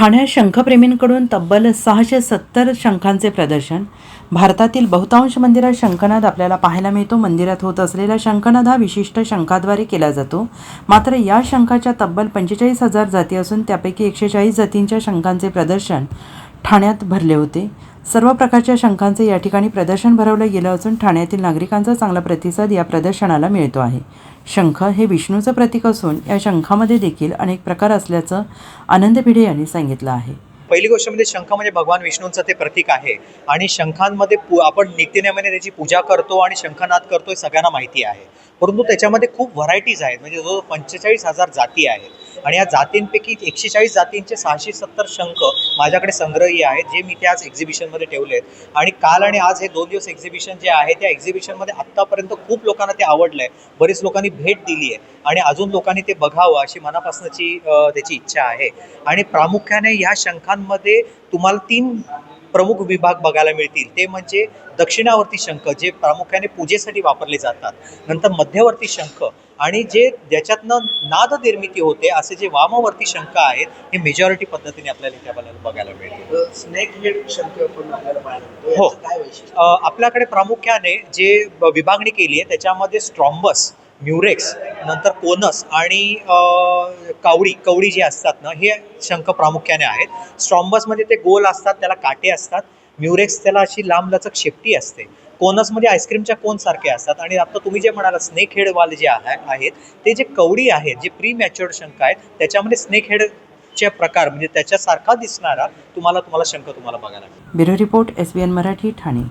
ठाण्यात शंखप्रेमींकडून तब्बल सहाशे सत्तर शंखांचे प्रदर्शन. भारतातील बहुतांश मंदिरात शंखनाद आपल्याला पाहायला मिळतो. मंदिरात होत असलेला शंखनाद हा विशिष्ट शंखाद्वारे केला जातो. मात्र या शंखाच्या तब्बल पंचेचाळीस हजार जाती असून त्यापैकी एकशे चाळीस जातींच्या शंखांचे प्रदर्शन ठाण्यात भरले होते. सर्व प्रकारच्या शंखांचे या ठिकाणी प्रदर्शन भरवलं गेलं असून ठाण्यातील नागरिकांचा चांगला प्रतिसाद या प्रदर्शनाला मिळतो आहे. शंख हे विष्णूचं प्रतीक असून या शंखामध्ये देखील अनेक प्रकार असल्याचं आनंद भिडे यांनी सांगितलं आहे. पहिली गोष्ट म्हणजे शंख म्हणजे भगवान विष्णूंचं ते प्रतीक आहे आणि शंखांमध्ये पू आपण नित्यनेमाने त्याची पूजा करतो आणि शंखनाद करतो हे सगळ्यांना माहिती आहे. परंतु त्याच्यामध्ये खूप व्हरायटीज आहेत. म्हणजे जो पंचेचाळीस हजार जाती आहेत. आणि या जातींपैकी एकशे चाळीस जातींचे सहाशे सत्तर शंख माझ्याकडे संग्रही आहेत जे मी त्या आज एक्झिबिशनमध्ये ठेवले आहेत. आणि काल आणि आज हे दोन दिवस एक्झिबिशन जे आहे त्या एक्झिबिशनमध्ये आत्तापर्यंत खूप लोकांना ते आवडलं आहे बरेच लोकांनी भेट दिली आहे. आणि अजून लोकांनी ते बघावं अशी मनापासूनची त्याची इच्छा आहे. आणि प्रामुख्याने ह्या शंखांमध्ये तुम्हाला तीन प्रमुख विभाग बघायला मिळतील. ते म्हणजे दक्षिणावर्ती शंख जे प्रामुख्याने पूजेसाठी वापरले जातात. नंतर मध्यवर्ती शंख आणि जे ज्याच्यातनं नाद निर्मिती होते असे जे वामवर्ती शंख आहेत हे मेजॉरिटी पद्धतीने आपल्याला इथे आपल्याला बघायला मिळतील. स्नेक हेड आपल्याला पाहायला मिळतो. हो. काय आपल्याकडे प्रामुख्याने जे विभागणी केली आहे त्याच्यामध्ये स्ट्रॉम्बस म्युरेक्स नंतर कोनस आणि कावडी कवडी जे असतात ना हे शंख प्रामुख्याने आहेत. स्ट्रॉम्बस म्हणजे ते गोल असतात त्याला काटे असतात. म्युरेक्स त्याला अशी लांब लचक शेपटी असते. कोनसमध्ये आईस्क्रीमच्या कोन सारखे असतात. आणि आता तुम्ही जे म्हणाला स्नेक हेडवाले जे आहे आहेत ते जे कवडी आहेत जे प्री मॅच्युअर्ड शंख आहेत त्याच्यामध्ये स्नेक हेडचे प्रकार म्हणजे त्याच्यासारखा दिसणारा तुम्हाला तुम्हाला शंख तुम्हाला बघायला मिळेल. Bureau report S B N Marathi Thane.